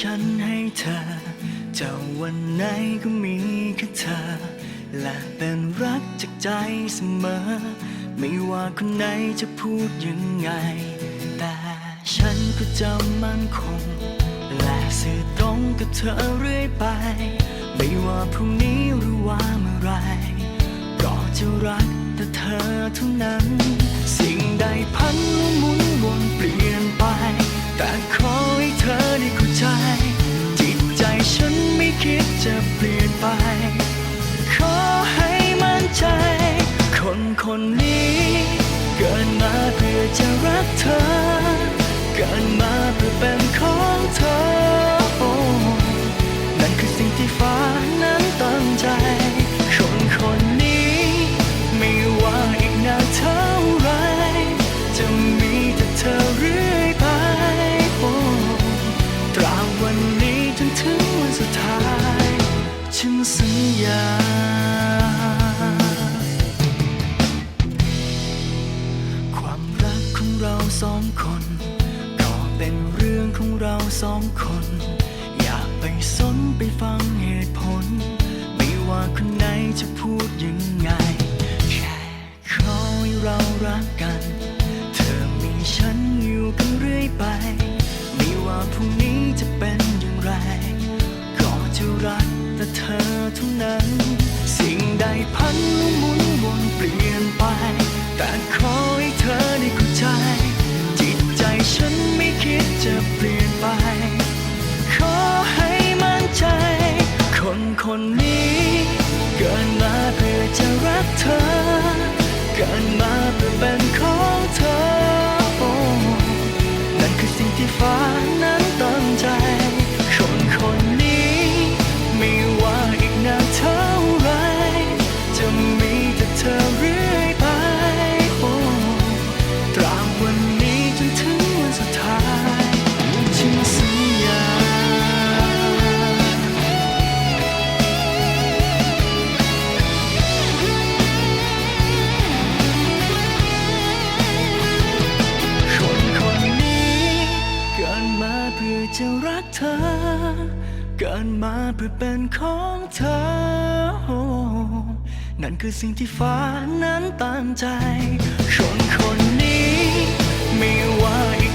ฉันให้เธอจะวันไหนก็มีแค่เธอ และเป็นรักจากใจเสมอ ไม่ว่าคนไหนจะพูดยังไง แต่ฉันก็จะมั่นคง และสื่อตรงกับเธอเรื่อยไป ไม่ว่าพรุ่งนี้หรือว่าเมื่อไรก็จะรักแต่เธอเท่านั้น สิ่งใดพันหมุนวนเปลี่ยนไป แต่ขอ คนนี้ เกิดมาเพื่อจะรักเธอ เกิดมาเพื่อเป็นของเธอ นั่นคือสิ่งที่ฟ้านั้นตั้งใจ คนคนนี้ ไม่ว่าอีกนานเท่าไร จะมีแต่เธอเรื่อยไปตราบวันนี้จนถึงวันสุดท้าย ฉันสัญญา คน ก็เป็นเรื่องของเราสองคน อย่าไปสนไปฟังเหตุผล ไม่ว่าคนไหนจะพูดยังไง จะเปลี่ยนไป ขอให้มั่นใจ คนคนนี้ เกิดมาเพื่อจะรักเธอ เกิดมาเพื่อเป็น เกิดมาเพื่อเป็นของเธอ นั่นคือสิ่งที่ฟ้านั้นตามใจ คนคนนี้ไม่ว่า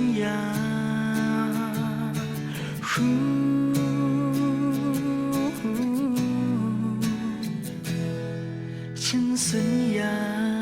สัญญาฮู้ฉันสัญญา